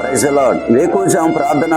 ప్రైజలాడ్ వేకువజాము ప్రార్థన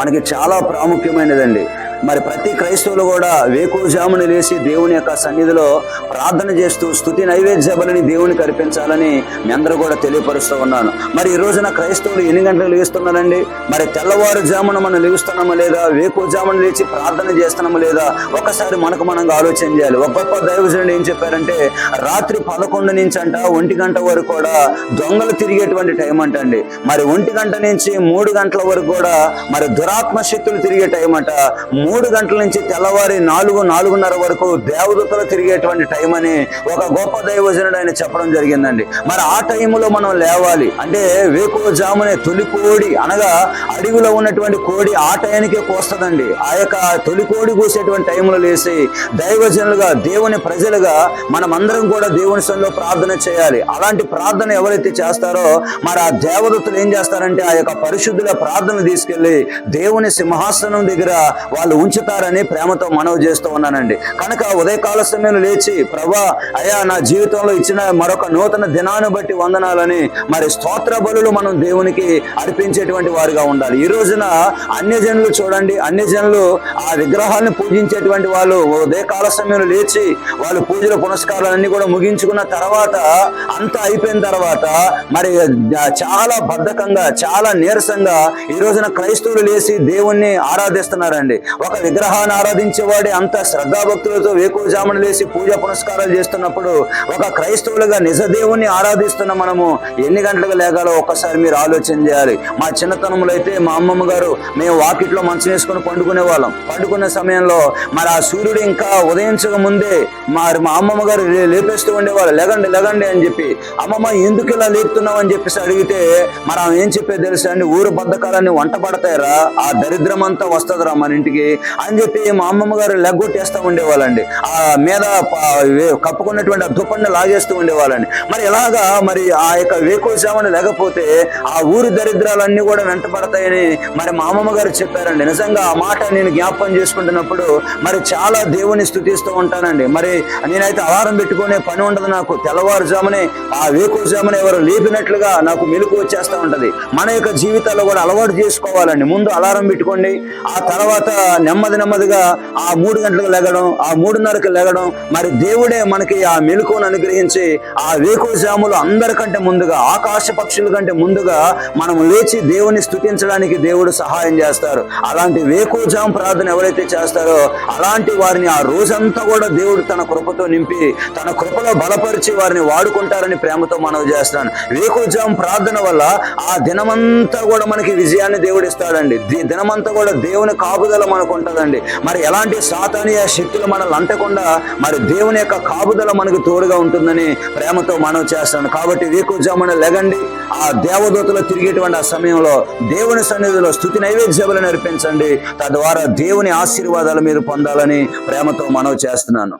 మనకి చాలా ప్రాముఖ్యమైనదండి. మరి ప్రతి క్రైస్తవులు కూడా వేకుజామును లేచి దేవుని యొక్క సన్నిధిలో ప్రార్థన చేస్తూ స్థుతి నైవేద్య బలిని దేవునికి అర్పించాలని మీ అందరూ కూడా తెలియపరుస్తూ ఉన్నాను. మరి ఈ రోజున క్రైస్తవులు ఎన్ని గంటలకు లేస్తున్నారండి? మరి తెల్లవారుజామున మనం లేస్తున్నామా లేదా? వేకువజామున లేచి ప్రార్థన చేస్తున్నామా లేదా? ఒకసారి మనకు మనం ఆలోచన చేయాలి. ఒక గొప్ప దైవజనుడు ఏం చెప్పారంటే రాత్రి పదకొండు నుంచి అంట ఒంటి గంట వరకు కూడా దొంగలు తిరిగేటువంటి టైం అంటండి. మరి ఒంటి గంట నుంచి మూడు గంటల వరకు కూడా మరి దురాత్మ శక్తులు తిరిగే టైం అంట. మూడు గంటల నుంచి తెల్లవారి నాలుగు నాలుగున్నర వరకు దేవదూతలు తిరిగేటువంటి టైం అని ఒక గొప్ప దైవజనుడు ఆయన చెప్పడం జరిగిందండి. మరి ఆ టైంలో మనం లేవాలి. అంటే వేకువ జామునే తొలి కోడి అనగా అడవిలో ఉన్నటువంటి కోడి ఆ టైంకే కోస్తుందండి. ఆ యొక్క తొలి కోడి కూసేటువంటి టైంలో లేచి దైవజనులుగా దేవుని ప్రజలుగా మనమందరం కూడా దేవుని సంలో ప్రార్థన చేయాలి. అలాంటి ప్రార్థన ఎవరైతే చేస్తారో మరి ఆ దేవదత్తులు ఏం చేస్తారంటే ఆ యొక్క పరిశుద్ధుల ప్రార్థన తీసుకెళ్ళి దేవుని సింహాసనం దగ్గర వాళ్ళు ఉంచుతారని ప్రేమతో మనవి చేస్తూ ఉన్నానండి. కనుక ఉదయకాల సమయంలో లేచి ప్రభా అయా నా జీవితంలో ఇచ్చిన మరొక నూతన దినాన్ని బట్టి వందనాలని మరి స్తోత్ర బలులు మనం దేవునికి అర్పించేటువంటి వారుగా ఉండాలి. ఈ రోజున అన్యజనులు చూడండి అన్యజనులు ఆ విగ్రహాలను పూజించేటువంటి వాళ్ళు ఉదయకాల సమయంలో లేచి వాళ్ళు పూజల పునస్కారాలన్నీ కూడా ముగించుకున్న తర్వాత అంతా అయిపోయిన తర్వాత మరి చాలా బద్ధకంగా చాలా నీరసంగా ఈ రోజున క్రైస్తవులు లేచి దేవుణ్ణి ఆరాధిస్తున్నారండి. ఒక విగ్రహాన్ని ఆరాధించేవాడే అంత శ్రద్ధాభక్తులతో వేకువజామున లేసి పూజ పునస్కారాలు చేస్తున్నప్పుడు ఒక క్రైస్తవులుగా నిజ దేవుణ్ణి ఆరాధిస్తున్న మనము ఎన్ని గంటలకు లేగాలో ఒక్కసారి మీరు ఆలోచన చేయాలి. మా చిన్నతనంలో అయితే మా అమ్మమ్మ గారు మేము వాకిట్లో మంచం వేసుకొని పండుకునే వాళ్ళం. పండుకునే సమయంలో మరి ఆ సూర్యుడు ఇంకా ఉదయించక ముందే మరి మా అమ్మమ్మ గారు లేపేస్తూ ఉండేవాళ్ళు. లేగండి లేగండి అని చెప్పి అమ్మమ్మ ఎందుకు ఇలా లేపుతున్నావు అని చెప్పేసి అడిగితే మనం ఏం చెప్పేది తెలుసా అండి? ఊరు బద్దకాలన్నీ వంట పడతాయిరా ఆ దరిద్రం అంతా వస్తుందిరా మన ఇంటికి. అని చెప్పి మా అమ్మమ్మ గారు లెగ్గొట్టేస్తూ ఉండేవాళ్ళండి. ఆ మీద కప్పుకున్నటువంటి ఆ దుప్పడిని లాగేస్తూ ఉండేవాళ్ళండి. మరి ఇలాగా మరి ఆ యొక్క వేకోశామని లేకపోతే ఆ ఊరి దరిద్రాలన్నీ కూడా వెంట పడతాయని మరి మా అమ్మమ్మ గారు చెప్పారండి. నిజంగా ఆ మాట నేను జ్ఞాపకం చేసుకుంటున్నప్పుడు మరి చాలా దేవుని స్థుతిస్తూ ఉంటానండి. మరి నేనైతే అలారం పెట్టుకునే పని ఉండదు నాకు. తెల్లవారుజామునే ఆ వేకువజామునే ఎవరు లేపినట్లుగా నాకు మెలకు వచ్చేస్తూ ఉంటది. మన యొక్క జీవితాల్లో కూడా అలవాటు చేసుకోవాలండి. ముందు అలారం పెట్టుకోండి. ఆ తర్వాత నెమ్మది నెమ్మదిగా ఆ మూడు గంటలకు లెగడం ఆ మూడున్నరకు లెగడం మరి దేవుడే మనకి ఆ మెలుకును అనుగ్రహించి ఆ వేకుజాములు అందరికంటే ముందుగా ఆకాశ పక్షుల కంటే ముందుగా మనం లేచి దేవుని స్థుతించడానికి దేవుడు సహాయం చేస్తారు. అలాంటి వేకువజాము ప్రార్థన ఎవరైతే చేస్తారో అలాంటి వారిని ఆ రోజంతా కూడా దేవుడు తన కృపతో నింపి తన కృపలో బలపరిచి వారిని వాడుకుంటారని ప్రేమతో మనవి చేస్తాను వేకువజాము ప్రార్థన వల్ల ఆ దినమంతా కూడా మనకి విజయాన్ని దేవుడు ఇస్తాడండి. దినమంతా కూడా దేవుని కాపుదల మనకు అంటకుంటుందండి మరి ఎలాంటి సాతానీయ శక్తులు మనల్ని అంటకుండా మరి దేవుని యొక్క కాపుదల మనకు తోడుగా ఉంటుందని ప్రేమతో మనవి చేస్తాను. కాబట్టి వేకుజామున లెగండి ఆ దేవదూతలు తిరిగేటువంటి ఆ సమయంలో దేవుని సన్నిధిలో స్థుతి నైవేద్యములు నేర్పించండి తద్వారా దేవుని ఆశీర్వాదాలు మీరు పొందాలని ప్రేమతో మనవి చేస్తున్నాను.